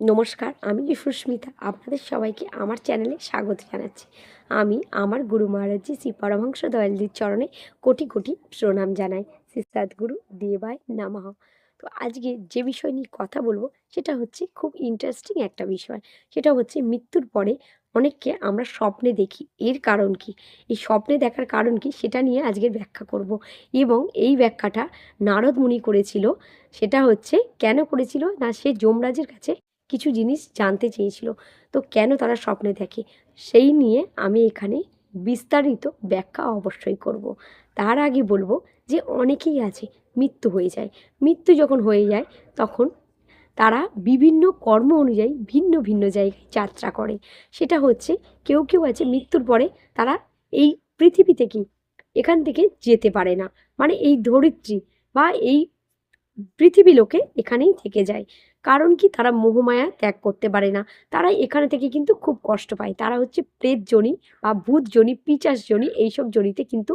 নমস্কার, আমি সুস্মিতা। আপনাদের সবাইকে আমার চ্যানেলে স্বাগত জানাচ্ছি। আমি আমার গুরু মহারাজজি শ্রী পরমহংস দয়ালজির চরণে কোটি কোটি প্রণাম জানাই। শ্রী সদ্গুরু দেবায় নামাহ তো আজকে যে বিষয় নিয়ে কথা বলব, সেটা হচ্ছে খুব ইন্টারেস্টিং একটা বিষয়। সেটা হচ্ছে মৃত্যুর পরে অনেককে আমরা স্বপ্নে দেখি। এর কারণ কি? এই স্বপ্নে দেখার কারণ কি? সেটা নিয়ে আজকের ব্যাখ্যা করব। এবং এই ব্যাখ্যাটা নারদ মুনি করেছিল। সেটা হচ্ছে কেন করেছিল? না, সে যমরাজের কাছে কিছু জিনিস জানতে চেয়েছিল। তো কেন তারা স্বপ্নে দেখে? সেই নিয়ে আমি এখানে বিস্তারিত ব্যাখ্যা অবশ্যই করব। তার আগে বলব যে অনেকেই আছে, মৃত্যু হয়ে যায়। মৃত্যু যখন হয়ে যায়, তখন তারা বিভিন্ন কর্ম অনুযায়ী ভিন্ন ভিন্ন জায়গায় যাত্রা করে। সেটা হচ্ছে কেউ কেউ আছে, মৃত্যুর পরে তারা এই পৃথিবী থেকে এখান থেকে যেতে পারে না। মানে এই ধরিত্রী বা এই পৃথিবী লোকে এখানেই থেকে যায়। কারণ কি? তারা মোহমায়া ত্যাগ করতে পারে না। তারা এখানে থেকে কিন্তু খুব কষ্ট পায়। তারা হচ্ছে প্রেত জনি বা ভূত জনি পিচাস জনি এইসব জনিতে কিন্তু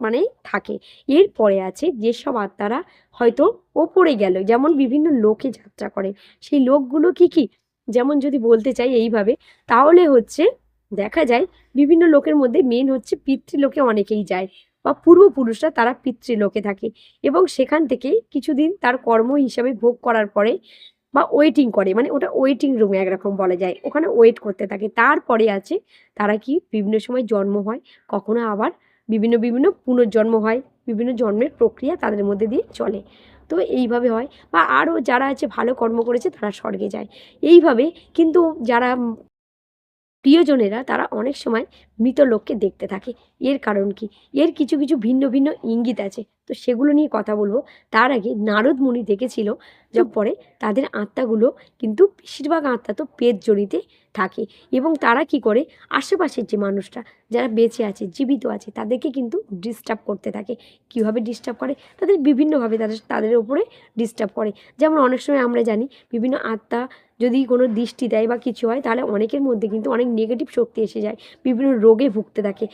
মানে থাকে। এরপরে আছে যেসব আত্মারা হয়তো ওপরে গেল, যেমন বিভিন্ন লোকে যাত্রা করে। সেই লোকগুলো কি কি? যেমন যদি বলতে চাই এইভাবে, তাহলে হচ্ছে দেখা যায় বিভিন্ন লোকের মধ্যে মেন হচ্ছে পিতৃলোকে অনেকেই যায়। বা পূর্বপুরুষরা তারা পিতৃলোকে থাকে এবং সেখান থেকে কিছুদিন তার কর্ম হিসাবে ভোগ করার পরে বা ওয়েটিং করে মানে ওটা ওয়েটিং রুমে একরকম বলা যায়। ওখানে ওয়েট করতে থাকে। তারপরে আছে তারা কি বিভিন্ন সময় জন্ম হয়, কখনো আবার বিভিন্ন বিভিন্ন পুনর্জন্ম হয়, বিভিন্ন জন্মের প্রক্রিয়া তাদের মধ্যে দিয়ে চলে। তো এইভাবে হয় বা আরও যারা আছে ভালো কর্ম করেছে তারা স্বর্গে যায়। এইভাবে কিন্তু যারা প্রিয়জনেরা তারা অনেক সময় মৃত লোককে দেখতে থাকে। এর কারণ কি? এর কিছু কিছু ভিন্ন ভিন্ন ইঙ্গিত আছে। তো সেগুলো নিয়ে কথা বলব। তার আগে নারদ মুনি দেখেছিল যা পরে তাদের আত্মাগুলো কিন্তু বেশিরভাগ আত্মা তো পেট জড়িতে থাকে এবং তারা কি করে? আশেপাশের যে মানুষটা যারা বেঁচে আছে, জীবিত আছে, তাদেরকে কিন্তু ডিস্টার্ব করতে থাকে। কীভাবে ডিস্টার্ব করে? তাদের বিভিন্নভাবে তাদের তাদের উপরে ডিস্টার্ব করে। যেমন অনেক সময় আমরা জানি, বিভিন্ন আত্মা যদি কোনো দৃষ্টি দেয় বা কিছু হয়, তাহলে অনেকের মধ্যে কিন্তু অনেক নেগেটিভ শক্তি এসে যায়। বিভিন্ন রোগে ভুগতে থাকে।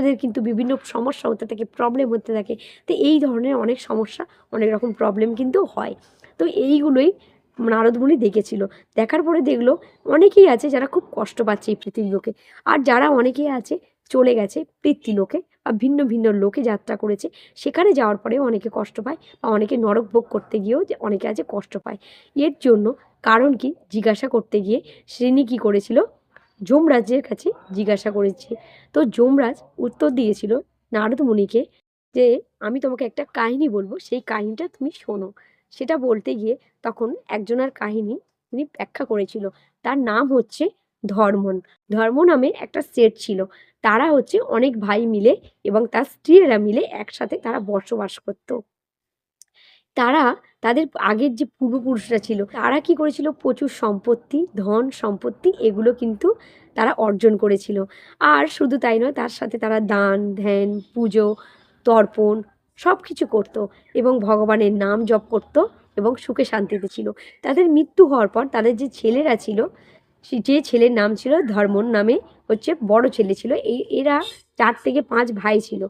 বাচ্চাদের কিন্তু বিভিন্ন সমস্যা হতে থাকে প্রবলেম হতে থাকে। তো এই ধরনের অনেক সমস্যা, অনেক রকম প্রবলেম কিন্তু হয়। তো এইগুলোই নারদমণি দেখেছিল। দেখার পরে দেখল অনেকেই আছে যারা খুব কষ্ট পাচ্ছে এই পৃথিবীর লোকে। আর যারা অনেকেই আছে চলে গেছে পৃথিলোকে বা ভিন্ন ভিন্ন লোকে যাত্রা করেছে, সেখানে যাওয়ার পরেও অনেকে কষ্ট পায় বা অনেকে নরক ভোগ করতে গিয়েও যে অনেকে আছে কষ্ট পায়। এর জন্য কারণ কি? জিজ্ঞাসা করতে গিয়ে শ্রেণি কী করেছিল? যমরাজের কাছে জিজ্ঞাসা করেছে। তো যমরাজ উত্তর দিয়েছিল নারদ মুনিকে যে, আমি তোমাকে একটা কাহিনী বলব। সেই কাহিনীটা তুমি শোনো। সেটা বলতে গিয়ে তখন একজনের কাহিনী তিনি ব্যাখ্যা করেছিল। তার নাম হচ্ছে ধর্মন। ধর্ম নামে একটা সেট ছিল। তারা হচ্ছে অনেক ভাই মিলে এবং তার স্ত্রীরা মিলে একসাথে তারা বসবাস করতো। তারা তাদের আগের যে পূর্বপুরুষরা ছিল, তারা কি করেছিল? প্রচুর সম্পত্তি, ধন সম্পত্তি এগুলো কিন্তু তারা অর্জন করেছিল। আর শুধু তাই নয়, তার সাথে তারা দান, ধ্যান, পুজো, তর্পণ সব কিছু করতো এবং ভগবানের নাম জপ করত এবং সুখে শান্তিতে ছিল। তাদের মৃত্যু হওয়ার পর তাদের যে ছেলেরা ছিল যে ছেলের নাম ছিল ধর্মন নামে হচ্ছে বড় ছেলে ছিল। এই, এরা চার থেকে পাঁচ ভাই ছিল।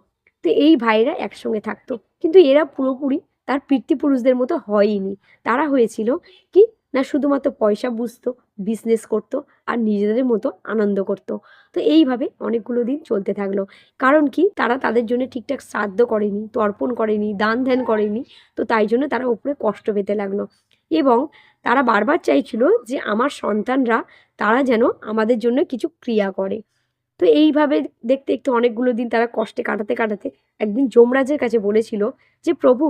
তো এই ভাইরা একসঙ্গে থাকতো। কিন্তু এরা পুরোপুরি তার পিতৃপুরুষদের মতো হয়নি। তারা হয়েছিল কি না শুধুমাত্র পয়সা বুঝতো বিজনেস করতো আর নিজেদের মতো আনন্দ করতো। তো এইভাবে অনেকগুলো দিন চলতে থাকল। কারণ কি তারা তাদের জন্য ঠিকঠাক শ্রাদ্ধ করেনি, তর্পণ করেনি, দান ধ্যান করেনি। তো তাই জন্য তারা উপরে কষ্ট পেতে লাগল। এবং তারা বারবার চাইছিল যে আমার সন্তানরা তারা যেন আমাদের জন্য কিছু ক্রিয়া করে। তো এইভাবে দেখতে দেখতে অনেকগুলো দিন তারা কষ্টে কাটাতে কাটাতে একদিন যমরাজের কাছে বলেছিল যে, প্রভু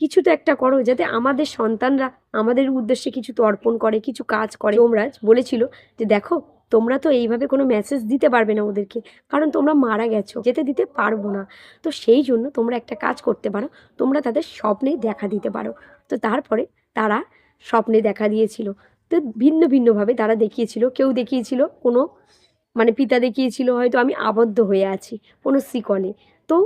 কিছু তো একটা করো, যাতে আমাদের সন্তানরা আমাদের উদ্দেশ্যে কিছু তর্পণ করে, কিছু কাজ করে। যমরাজ বলেছিল যে, দেখো, তোমরা তো এইভাবে কোনো মেসেজ দিতে পারবে না ওদেরকে, কারণ তোমরা মারা গেছো, যেতে দিতে পারব না। তো সেই জন্য তোমরা একটা কাজ করতে পারো, তোমরা তাদের স্বপ্নে দেখা দিতে পারো। তো তারপরে তারা স্বপ্নে দেখা দিয়েছিল। তো ভিন্ন ভিন্নভাবে তারা দেখিয়েছিল, কেউ দেখিয়েছিল কোনো মানে পিতা দেখিয়েছিল, হয়তো আমি আবদ্ধ হয়ে আছি কোনো শিকলে তো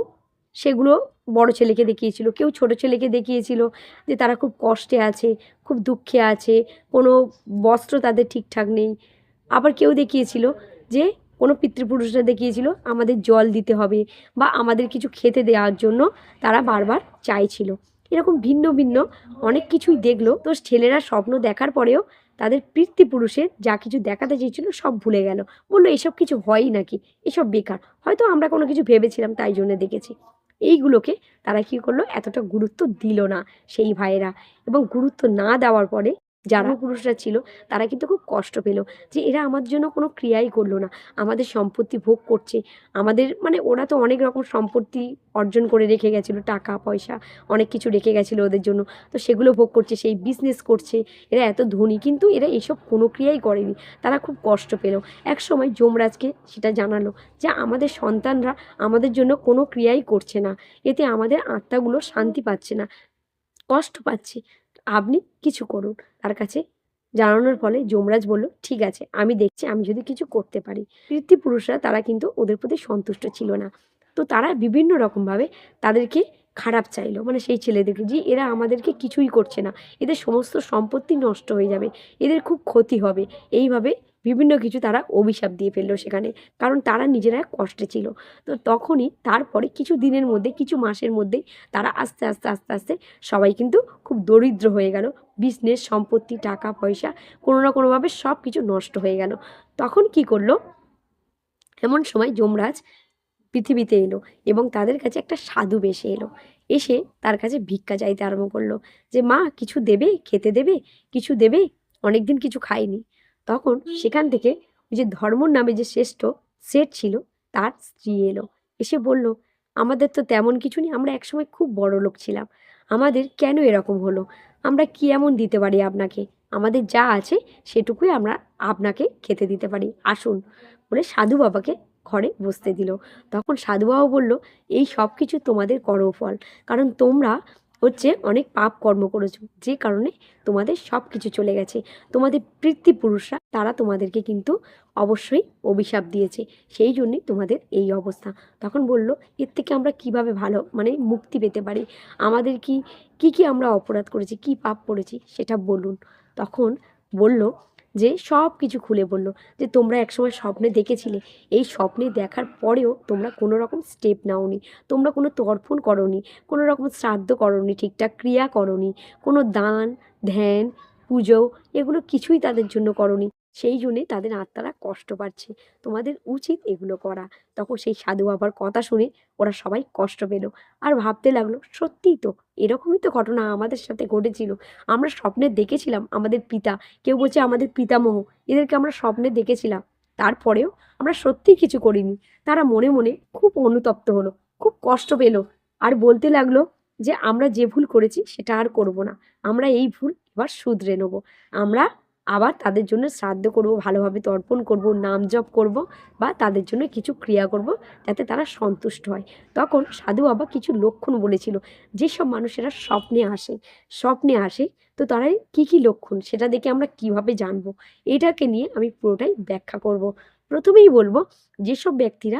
সেগুলো বড় ছেলেকে দেখিয়েছিল, কেউ ছোট ছেলেকে দেখিয়েছিল যে তারা খুব কষ্টে আছে, খুব দুঃখে আছে, কোনো বস্ত্র তাদের ঠিকঠাক নেই। আবার কেউ দেখিয়েছিল যে কোনো পিতৃপুরুষরা দেখিয়েছিল আমাদের জল দিতে হবে বা আমাদের কিছু খেতে দেওয়ার জন্য তারা বারবার চাইছিল। এরকম ভিন্ন ভিন্ন অনেক কিছুই দেখল। তো ছেলেরা স্বপ্ন দেখার পরেও তাদের পিতৃপুরুষের যা কিছু দেখাতে চেয়েছিল সব ভুলে গেল। বলল, এসব কিছু হয়ই নাকি? এসব বেকার। হয়তো আমরা কোনো কিছু ভেবেছিলাম, তাই জন্য দেখেছি। এইগুলোকে তারা কী করল? এতটা গুরুত্ব দিল না সেই ভাইয়েরা এবং গুরুত্ব না দেওয়ার পরে যারা পুরুষরা ছিল, তারা কিন্তু খুব কষ্ট পেল যে এরা আমাদের জন্য কোনো ক্রিয়াই করল না। আমাদের সম্পত্তি ভোগ করছে। আমাদের মানে ওরা তো অনেক রকম সম্পত্তি অর্জন করে রেখে গেছিল, টাকা, পয়সা, অনেক কিছু রেখে গেছিল ওদের জন্য। তো সেগুলো ভোগ করছে, সেই বিজনেস করছে। এরা এত ধনী, কিন্তু এরা এসব কোনো ক্রিয়াই করেনি। তারা খুব কষ্ট পেল। এক সময় যমরাজকে সেটা জানালো যে, আমাদের সন্তানরা আমাদের জন্য কোনো ক্রিয়াই করছে না। এতে আমাদের আত্মাগুলো শান্তি পাচ্ছে না। কষ্ট পাচ্ছে। আপনি কিছু করুন। তার কাছে জানানোর ফলে যমরাজ বলল, ঠিক আছে, আমি দেখছি, আমি যদি কিছু করতে পারি। পুরুষরা, তারা কিন্তু ওদের প্রতি সন্তুষ্ট ছিল না। তো তারা বিভিন্ন রকমভাবে তাদেরকে খারাপ চাইলো। মানে সেই ছেলেদেরকে যে এরা আমাদেরকে কিছুই করছে না। এদের সমস্ত সম্পত্তি নষ্ট হয়ে যাবে। এদের খুব ক্ষতি হবে। এইভাবে বিভিন্ন কিছু তারা অভিশাপ দিয়ে ফেলল সেখানে, কারণ তারা নিজেরা কষ্টে ছিল। তো তখনই তারপরে কিছু দিনের মধ্যে, কিছু মাসের মধ্যেই তারা আস্তে আস্তে আস্তে আস্তে সবাই কিন্তু খুব দরিদ্র হয়ে গেল। বিজনেস সম্পত্তি, টাকা, পয়সা কোনো না কোনোভাবে সব কিছু নষ্ট হয়ে গেল। তখন কি করল? এমন সময় যমরাজ পৃথিবীতে এলো এবং তাদের কাছে একটা সাধু বেশে এলো। এসে তার কাছে ভিক্ষা চাইতে আরম্ভ করল যে, মা, কিছু দেবে? খেতে দেবে? কিছু দেবে? অনেকদিন কিছু খাইনি। তখন সেখান থেকে ওই যে ধর্মর নামে যে শ্রেষ্ঠ সেট ছিল, তার স্ত্রী এলো। এসে বলল, আমাদের তো তেমন কিছু নেই, আমরা একসময় খুব বড় লোক ছিলাম। আমাদের কেন এরকম হলো? আমরা কি এমন দিতে পারি আপনাকে? আমাদের যা আছে সেটুকুই আমরা আপনাকে খেতে দিতে পারি। আসুন। বলে সাধু বাবাকে ঘরে বসতে দিল। তখন সাধু বাবা বলল, এই সব কিছু তোমাদের কর্মফল কারণ তোমরা হচ্ছে অনেক পাপ কর্ম করেছ, যে কারণে তোমাদের সব কিছু চলে গেছে। তোমাদের পিতৃপুরুষরা, তারা তোমাদেরকে কিন্তু অবশ্যই অভিশাপ দিয়েছে। সেই জন্যই তোমাদের এই অবস্থা। তখন বলল, এর থেকে আমরা কীভাবে ভালো মানে মুক্তি পেতে পারি? আমাদের কি কি কি আমরা অপরাধ করেছি, কি পাপ করেছি, সেটা বলুন। তখন বলল যে সব কিছু খুলে বলল যে, তোমরা একসময় স্বপ্নে দেখেছিলে। এই স্বপ্নে দেখার পরেও তোমরা কোনো রকম স্টেপ নাওনি। তোমরা কোনো তর্পণ করনি, কোনো রকম শ্রাদ্ধ করনি, ঠিকঠাক ক্রিয়া করনি, কোনো দান, ধ্যান, পুজো, এগুলো কিছুই তাদের জন্য করনি। সেই জন্যে তাদের আত্মারা কষ্ট পাচ্ছে। তোমাদের উচিত এগুলো করা। তখন সেই সাধু বাবার কথা শুনে ওরা সবাই কষ্ট পেল। আর ভাবতে লাগল, সত্যিই তো এরকমই তো ঘটনা আমাদের সাথে ঘটেছিল। আমরা স্বপ্নে দেখেছিলাম আমাদের পিতা। কেউ বলছে আমাদের পিতামহ। এদেরকে আমরা স্বপ্নে দেখেছিলাম। তারপরেও আমরা সত্যিই কিছু করিনি। তারা মনে মনে খুব অনুতপ্ত হলো, খুব কষ্ট পেল। আর বলতে লাগল যে আমরা যে ভুল করেছি সেটা আর করব না। আমরা এই ভুল এবার শুধরে নেব। আমরা আবার তাদের জন্য শ্রাদ্ধ করব, ভালোভাবে তর্পণ করব, নাম জপ করব বা তাদের জন্য কিছু ক্রিয়া করব যাতে তারা সন্তুষ্ট হয়। তখন সাধু বাবা কিছু লক্ষণ বলেছিল, যেসব মানুষেরা স্বপ্নে আসে স্বপ্নে আসে, তো তারাই কী কী লক্ষণ, সেটা দেখে আমরা কীভাবে জানব? এটাকে নিয়ে আমি পুরোটাই ব্যাখ্যা করব। প্রথমেই বলব, যেসব ব্যক্তিরা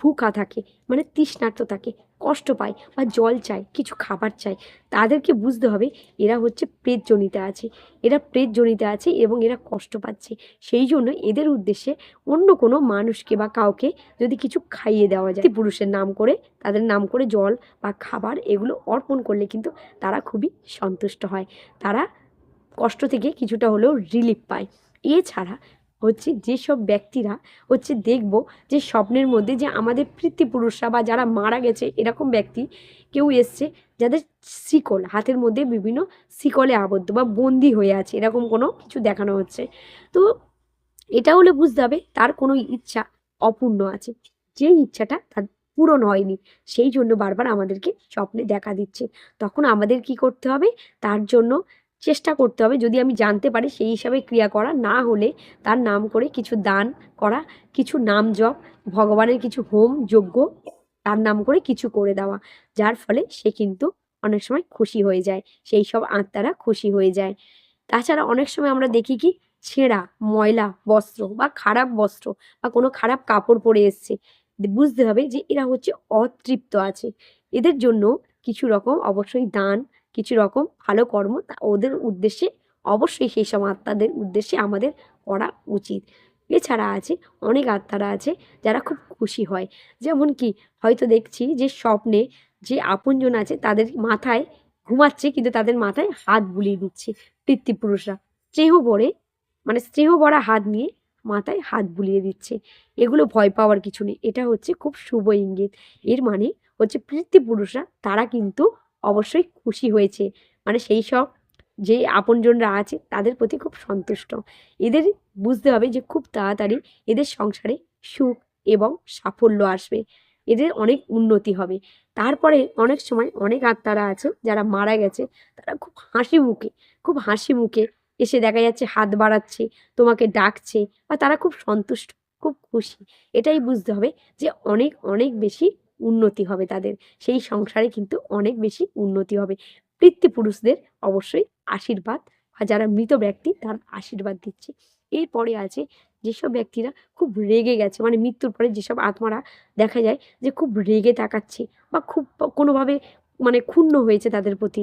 ভুখা থাকে মানে তৃষ্ণার্ত থাকে, কষ্ট পায় বা জল চায়, কিছু খাবার চায়, তাদেরকে বুঝতে হবে এরা হচ্ছে প্রেতজনিতে আছে। এরা প্রেতজনিতে আছে এবং এরা কষ্ট পাচ্ছে। সেই জন্য এদের উদ্দেশ্যে অন্য কোনো মানুষকে বা কাউকে যদি কিছু খাইয়ে দেওয়া যায়, পুরুষের নাম করে, তাদের নাম করে জল বা খাবার এগুলো অর্পণ করলে কিন্তু তারা খুবই সন্তুষ্ট হয়। তারা কষ্ট থেকে কিছুটা হলেও রিলিফ পায়। এছাড়া হচ্ছে যেসব ব্যক্তিরা হচ্ছে দেখব যে স্বপ্নের মধ্যে যে আমাদের পিতৃপুরুষরা বা যারা মারা গেছে এরকম ব্যক্তি কেউ এসছে যাদের শিকল, হাতের মধ্যে বিভিন্ন শিকলে আবদ্ধ বা বন্দি হয়ে আছে, এরকম কোনো কিছু দেখানো হচ্ছে। তো এটা হলে বুঝতে হবে তার কোনো ইচ্ছা অপূর্ণ আছে। যে ইচ্ছাটা তার পূরণ হয়নি, সেই জন্য বারবার আমাদেরকে স্বপ্নে দেখা দিচ্ছে। তখন আমাদের কি করতে হবে? তার জন্য চেষ্টা করতে হবে যদি আমি জানতে পারি সেই হিসাবে ক্রিয়া করা, না হলে তার নাম করে কিছু দান করা, কিছু নাম জপ, ভগবানের কিছু হোম যজ্ঞ, তার নাম করে কিছু করে দেওয়া, যার ফলে সে কিন্তু অনেক সময় খুশি হয়ে যায়, সেই সব আত্মারা খুশি হয়ে যায়। তাছাড়া অনেক সময় আমরা দেখি কি, ছেঁড়া, ময়লা, বস্ত্র বা খারাপ বস্ত্র বা কোনো খারাপ কাপড় পরে এসছে, বুঝতে হবে যে এরা হচ্ছে অতৃপ্ত আছে। এদের জন্য কিছু রকম অবশ্যই দান কিছু রকম ভালো কর্ম ওদের উদ্দেশ্যে অবশ্যই সেই সব আত্মাদের উদ্দেশ্যে আমাদের করা উচিত। এছাড়া আছে অনেক আত্মারা আছে যারা খুব খুশি হয়। যেমন কি হয়তো দেখছি যে স্বপ্নে যে আপনজন আছে তাদের মাথায় ঘুমাচ্ছে কিন্তু তাদের মাথায় হাত বুলিয়ে দিচ্ছে পিতৃপুরুষরা স্নেহ ভরে মানে স্নেহ ভরা হাত নিয়ে মাথায় হাত বুলিয়ে দিচ্ছে। এগুলো ভয় পাওয়ার কিছু নেই। এটা হচ্ছে খুব শুভ ইঙ্গিত। এর মানে হচ্ছে পিতৃপুরুষরা তারা কিন্তু অবশ্যই খুশি হয়েছে। মানে সেই সব যে আপনজনরা আছে, তাদের প্রতি খুব সন্তুষ্ট। এদের বুঝতে হবে যে খুব তাড়াতাড়ি এদের সংসারে সুখ এবং সাফল্য আসবে। এদের অনেক উন্নতি হবে। তারপরে অনেক সময় অনেক আত্মারা আছে, যারা মারা গেছে, তারা খুব হাসি মুখে, খুব হাসি মুখে এসে দেখা যাচ্ছে হাত বাড়াচ্ছে, তোমাকে ডাকছে, বা তারা খুব সন্তুষ্ট, খুব খুশি। এটাই বুঝতে হবে যে অনেক অনেক বেশি উন্নতি হবে তাদের। সেই সংসারে কিন্তু অনেক বেশি উন্নতি হবে। পিতৃপুরুষদের অবশ্যই আশীর্বাদ যারা মৃত ব্যক্তি তার আশীর্বাদ দিচ্ছে। এরপরে আছে যেসব ব্যক্তিরা খুব রেগে গেছে মানে মৃত্যুর পরে যেসব আত্মারা দেখা যায় যে খুব রেগে তাকাচ্ছে বা খুব কোনোভাবে মানে ক্ষুণ্ণ হয়েছে তাদের প্রতি,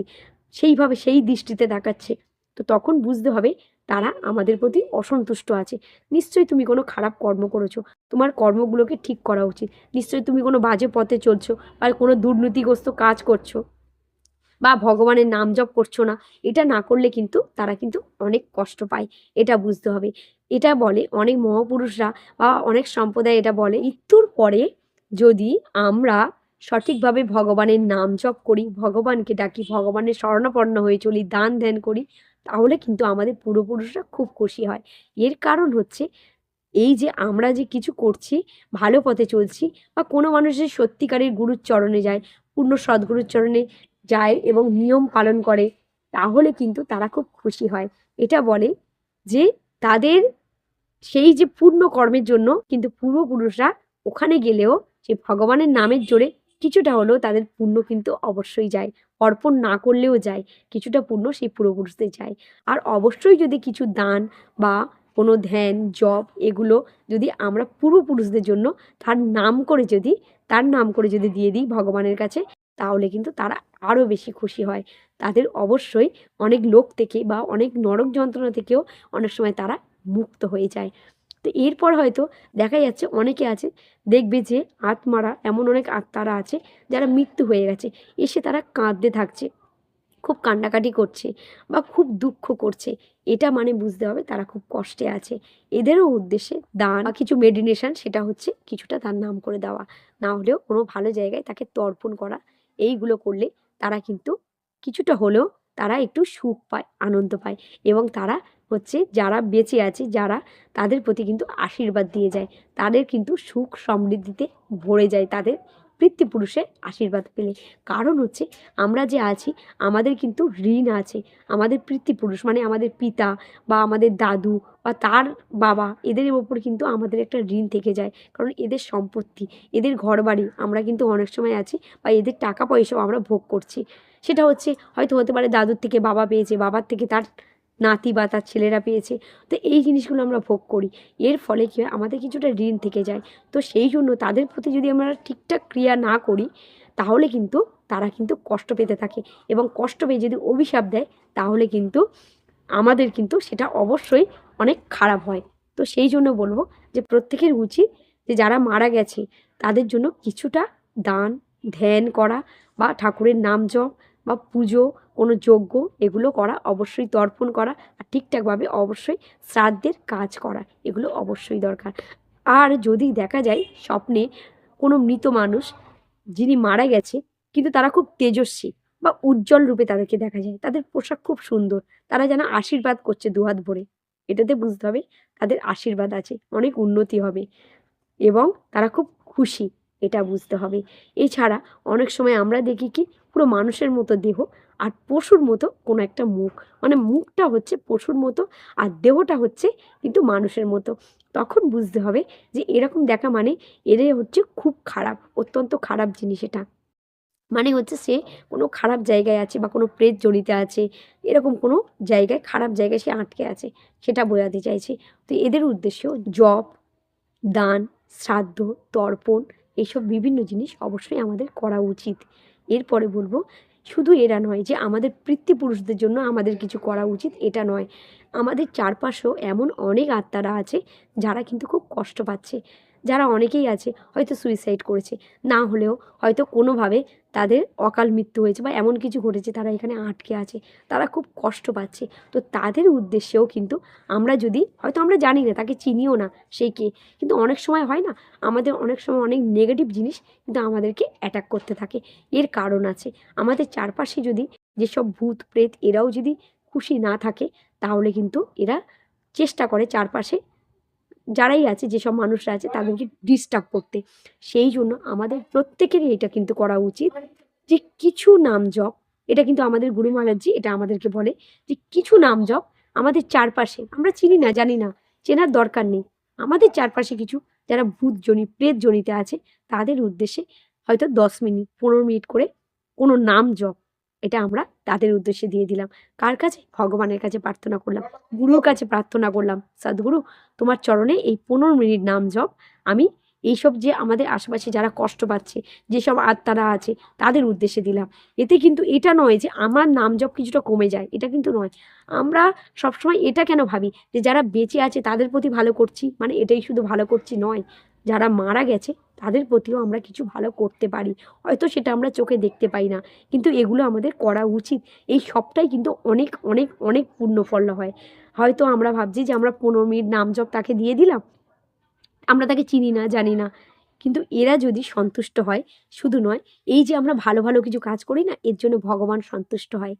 সেইভাবে সেই দৃষ্টিতে তাকাচ্ছে, তো তখন বুঝতে হবে তারা আমাদের প্রতি অসন্তুষ্ট আছে। নিশ্চয়ই তুমি কোনো খারাপ কর্ম করেছ। তোমার কর্মগুলোকে ঠিক করা উচিত। নিশ্চয়ই তুমি কোনো বাজে পথে চলছো বা কোনো দুর্নীতিগ্রস্ত কাজ করছ বা ভগবানের নাম জপ করছ না। এটা না করলে কিন্তু তারা কিন্তু অনেক কষ্ট পায়। এটা বুঝতে হবে। এটা বলে অনেক মহাপুরুষরা বা অনেক সম্প্রদায় এটা বলে, মৃত্যুর পরে যদি আমরা সঠিকভাবে ভগবানের নাম জপ করি, ভগবানকে ডাকি, ভগবানের শরণাপন্ন হয়ে চলি, দান ধ্যান করি তাহলে কিন্তু আমাদের পূর্বপুরুষরা খুব খুশি হয়। এর কারণ হচ্ছে, এই যে আমরা যে কিছু করছি, ভালো পথে চলছি বা কোনো মানুষের সত্যিকারের গুরুর চরণে যায়, পূর্ণ সদ্গুরুর চরণে যায় এবং নিয়ম পালন করে, তাহলে কিন্তু তারা খুব খুশি হয়। এটা বলে যে তাদের সেই যে পূর্ণ কর্মের জন্য কিন্তু পূর্বপুরুষরা ওখানে গেলেও যে ভগবানের নামের জোরে কিছুটা হলেও তাদের পুণ্য কিন্তু অবশ্যই যায়। অর্পণ না করলেও যায়, কিছুটা পুণ্য সেই পূর্বপুরুষদের যায়। আর অবশ্যই যদি কিছু দান বা কোনো ধ্যান, জপ এগুলো যদি আমরা পূর্বপুরুষদের জন্য তার নাম করে যদি, তার নাম করে যদি দিয়ে দিই ভগবানের কাছে, তাহলে কিন্তু তারা আরও বেশি খুশি হয়। তাদের অবশ্যই অনেক লোক থেকে বা অনেক নরক যন্ত্রণা থেকেও অনেক সময় তারা মুক্ত হয়ে যায়। তো এরপর হয়তো দেখা যাচ্ছে অনেকে আছে, দেখবে যে আত্মারা এমন অনেক আত্মারা আছে যারা মৃত্যু হয়ে গেছে, এসে তারা কাঁদতে থাকছে, খুব কান্নাকাটি করছে বা খুব দুঃখ করছে। এটা মানে বুঝতে হবে তারা খুব কষ্টে আছে। এদেরও উদ্দেশ্যে দান বা কিছু মেডিনেশন সেটা হচ্ছে কিছুটা তার নাম করে দেওয়া। না হলেও কোনো ভালো জায়গায় তাকে তর্পণ করা, এইগুলো করলে তারা কিন্তু কিছুটা হলেও তারা একটু সুখ পায়, আনন্দ পায় এবং তারা হচ্ছে যারা বেঁচে আছে, যারা তাদের প্রতি কিন্তু আশীর্বাদ দিয়ে যায়, তাদের কিন্তু সুখ সমৃদ্ধিতে ভরে যায়, তাদের পিতৃপুরুষের আশীর্বাদ পেলে। কারণ হচ্ছে আমরা যে আছি, আমাদের কিন্তু ঋণ আছে। আমাদের পিতৃপুরুষ মানে আমাদের পিতা বা আমাদের দাদু বা তার বাবা, এদের ওপর কিন্তু আমাদের একটা ঋণ থেকে যায়। কারণ এদের সম্পত্তি, এদের ঘরবাড়ি আমরা কিন্তু অনেক সময় আছি বা এদের টাকা পয়সাও আমরা ভোগ করছি। সেটা হচ্ছে হয়তো হতে পারে দাদুর থেকে বাবা পেয়েছে, বাবার থেকে তার নাতি বা তার ছেলেরা পেয়েছে। তো এই জিনিসগুলো আমরা ভোগ করি। এর ফলে কী হয়? আমাদের কিছুটা ঋণ থেকে যায়। তো সেই জন্য তাদের প্রতি যদি আমরা ঠিকঠাক ক্রিয়া না করি, তাহলে কিন্তু তারা কিন্তু কষ্ট পেতে থাকে এবং কষ্ট পেয়ে যদি অভিশাপ দেয়, তাহলে কিন্তু আমাদের কিন্তু সেটা অবশ্যই অনেক খারাপ হয়। তো সেই জন্য বলব যে প্রত্যেকের উচিত যে যারা মারা গেছে, তাদের জন্য কিছুটা দান, ধ্যান করা বা ঠাকুরের নাম জপ বা পুজো, কোনো যজ্ঞ, এগুলো করা, অবশ্যই তর্পণ করা আর ঠিকঠাকভাবে অবশ্যই শ্রাদ্ধের কাজ করা, এগুলো অবশ্যই দরকার। আর যদি দেখা যায় স্বপ্নে কোনো মৃত মানুষ যিনি মারা গেছে, কিন্তু তারা খুব তেজস্বী বা উজ্জ্বল রূপে তাদেরকে দেখা যায়, তাদের পোশাক খুব সুন্দর, তারা যেন আশীর্বাদ করছে দুহাত ভরে, এটাতে বুঝতে হবে তাদের আশীর্বাদ আছে, অনেক উন্নতি হবে এবং তারা খুব খুশি। এটা বুঝতে হবে। এছাড়া অনেক সময় আমরা দেখি কি, পুরো মানুষের মতো দেহ আর পশুর মতো কোনো একটা মুখ। মানে মুখটা হচ্ছে পশুর মতো আর দেহটা হচ্ছে কিন্তু মানুষের মতো। তখন বুঝতে হবে যে এরকম দেখা মানে এদের হচ্ছে খুব খারাপ, অত্যন্ত খারাপ জিনিস এটা। মানে হচ্ছে সে কোনো খারাপ জায়গায় আছে বা কোনো প্রেত জড়িতে আছে, এরকম কোনো জায়গায়, খারাপ জায়গায় সে আটকে আছে, সেটা বোঝাতে চাইছে। তো এদের উদ্দেশ্য জপ, দান, শ্রাদ্ধ, তর্পণ এইসব বিভিন্ন জিনিস অবশ্যই আমাদের করা উচিত। এরপরে বলব, শুধু এরা নয় যে আমাদের পিতৃপুরুষদের জন্য আমাদের কিছু করা উচিত, এটা নয়। আমাদের চারপাশেও এমন অনেক আত্মারা আছে যারা কিন্তু খুব কষ্ট পাচ্ছে। যারা অনেকেই আছে, হয়তো সুইসাইড করেছে। না হলেও হয়তো কোনোভাবে তাদের অকাল মৃত্যু হয়েছে বা এমন কিছু ঘটেছে, তারা এখানে আটকে আছে, তারা খুব কষ্ট পাচ্ছে। তো তাদের উদ্দেশ্যেও কিন্তু আমরা যদি, হয়তো আমরা জানি না, তাকে চিনিও না সেই কে, কিন্তু অনেক সময় হয় না, আমাদের অনেক সময় অনেক নেগেটিভ জিনিস কিন্তু আমাদেরকে অ্যাটাক করতে থাকে। এর কারণ আছে, আমাদের চারপাশে যদি যেসব ভূত, প্রেত এরাও যদি খুশি না থাকে, তাহলে কিন্তু এরা চেষ্টা করে চারপাশে যারাই আছে, যেসব মানুষরা আছে, তাদেরকে ডিস্টার্ব করতে। সেই জন্য আমাদের প্রত্যেকেরই এটা কিন্তু করা উচিত যে কিছু নাম জপ, এটা কিন্তু আমাদের গুরু মহারাজজি এটা আমাদেরকে বলে যে কিছু নাম জপ আমাদের চারপাশে, আমরা চিনি না, জানি না, চেনার দরকার নেই। আমাদের চারপাশে কিছু যারা ভূত জনি প্রেত জনিতে আছে, তাদের উদ্দেশ্যে হয়তো দশ মিনিট, পনেরো মিনিট করে কোনো নাম জপ এটা আমরা তাদের উদ্দেশ্যে দিয়ে দিলাম। কার কাছে? ভগবানের কাছে প্রার্থনা করলাম। গুরুর কাছে প্রার্থনা করলাম, সদ্গুরু, তোমার চরণে এই পনেরো মিনিট নাম জপ। আমি এইসব যে আমাদের আশেপাশে যারা কষ্ট পাচ্ছে, যেসব আত্মারা আছে, তাদের উদ্দেশ্যে দিলাম। এতে কিন্তু এটা নয় যে আমার নাম জপ কিছুটা কমে যায়। এটা কিন্তু নয়। আমরা সবসময় এটা কেন ভাবি? যে যারা বেঁচে আছে তাদের প্রতি ভালো করছি? মানে এটাই শুধু ভালো করছি নয়। যারা মারা গেছে তাদের প্রতিও আমরা কিছু ভালো করতে পারি। হয়তো সেটা আমরা চোখে দেখতে পাই না, কিন্তু এগুলো আমাদের করা উচিত। এই সবটাই কিন্তু অনেক অনেক অনেক পূর্ণ ফল হয়। হয়তো আমরা ভাবছি যে আমরা পনেরো মিনিট নাম জপ তাকে দিয়ে দিলাম, আমরা তাকে চিনি না, জানি না। কিন্তু এরা যদি সন্তুষ্ট হয়, শুধু নয়, এই যে আমরা ভালো ভালো কিছু কাজ করি না, এর জন্য ভগবান সন্তুষ্ট হয়।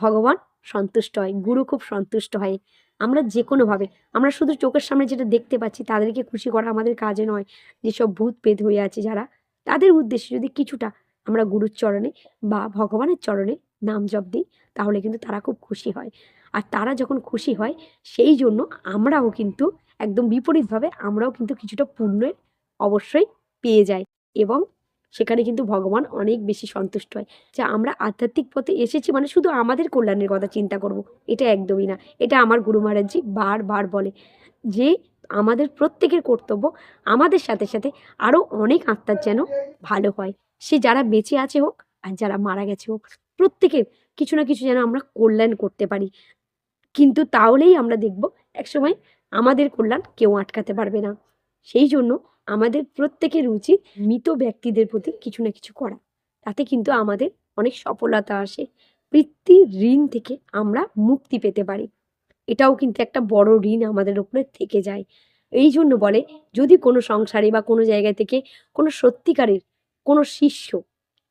ভগবান সন্তুষ্ট হয়, গুরু খুব সন্তুষ্ট হয়। আমরা যে কোনোভাবে আমরা শুধু চোখের সামনে যেটা দেখতে পাচ্ছি তাদেরকে খুশি করা আমাদের কাজে নয়। যেসব ভূত পেদ হয়ে আছে যারা, তাদের উদ্দেশ্যে যদি কিছুটা আমরা গুরুর চরণে বা ভগবানের চরণে নাম জপ দিই, তাহলে কিন্তু তারা খুব খুশি হয়। আর তারা যখন খুশি হয়, সেই জন্য আমরাও কিন্তু একদম বিপরীতভাবে আমরাও কিন্তু কিছুটা পুণ্যের অবশ্যই পেয়ে যাই। এবং সেখানে কিন্তু ভগবান অনেক বেশি সন্তুষ্ট হয়। যে আমরা আধ্যাত্মিক পথে এসেছি মানে শুধু আমাদের কল্যাণের কথা চিন্তা করব, এটা একদমই না। এটা আমার গুরু মহারাজজি বারবার বলে যে, আমাদের প্রত্যেকের কর্তব্য আমাদের সাথে সাথে আরও অনেক আত্মার যেন ভালো হয়। সে যারা বেঁচে আছে হোক আর যারা মারা গেছে হোক, প্রত্যেকের কিছু না কিছু যেন আমরা কল্যাণ করতে পারি। কিন্তু তাহলেই আমরা দেখব, একসময় আমাদের কল্যাণ কেউ আটকাতে পারবে না। সেই জন্য আমাদের প্রত্যেকের উচিত মৃত ব্যক্তিদের প্রতি কিছু না কিছু করা। তাতে কিন্তু আমাদের অনেক সফলতা আসে। বৃত্তি ঋণ থেকে আমরা মুক্তি পেতে পারি। এটাও কিন্তু একটা বড় ঋণ আমাদের উপরে থেকে যায়। এই জন্য বলে, যদি কোনো সংসারে বা কোনো জায়গা থেকে কোনো সত্যিকারের কোনো শিষ্য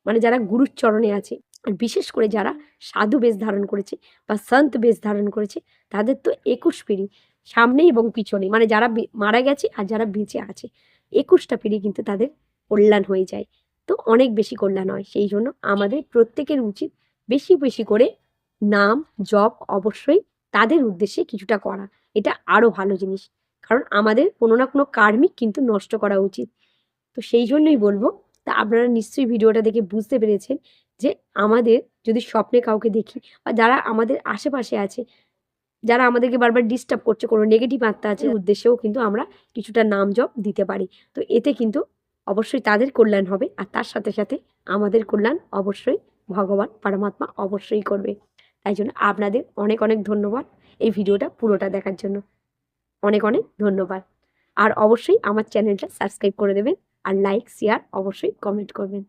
মানে যারা গুরুর চরণে আছে, আর বিশেষ করে যারা সাধু বেশ ধারণ করেছে বা সন্ত বেশ ধারণ করেছে, তাদের তো একুশ পিড়ি সামনে এবং পিছনে মানে যারা মারা গেছে আর যারা বেঁচে আছে। একুশটা পিড়ি কিন্তু তাদের কল্যাণ হয়ে যায়। তো অনেক বেশি কল্যাণ হয়, সেই জন্য আমাদের প্রত্যেকের উচিত বেশি বেশি করে নাম, জপ অবশ্যই তাদের উদ্দেশ্যে কিছুটা করা। এটা আরও ভালো জিনিস, কারণ আমাদের কোনো না কোনো কার্মিক কিন্তু নষ্ট করা উচিত। তো সেই জন্যই বলব, তা আপনারা নিশ্চয়ই ভিডিওটা দেখে বুঝতে পেরেছেন যে আমাদের যদি স্বপ্নে কাউকে দেখি বা যারা আমাদের আশেপাশে আছে যারা আমাদেরকে বারবার ডিস্টার্ব করছে কোনো নেগেটিভ আত্মা আছে উদ্দেশ্যেও কিন্তু আমরা কিছুটা নাম জপ দিতে পারি। তো এতে কিন্তু অবশ্যই তাদের কল্যাণ হবে আর তার সাথে সাথে আমাদের কল্যাণ অবশ্যই ভগবান পরমাত্মা অবশ্যই করবে। তাই জন্য আপনাদের অনেক অনেক ধন্যবাদ এই ভিডিওটা পুরোটা দেখার জন্য। অনেক অনেক ধন্যবাদ। আর অবশ্যই আমার চ্যানেলটা সাবস্ক্রাইব করে দেবেন আর লাইক শেয়ার অবশ্যই কমেন্ট করবেন।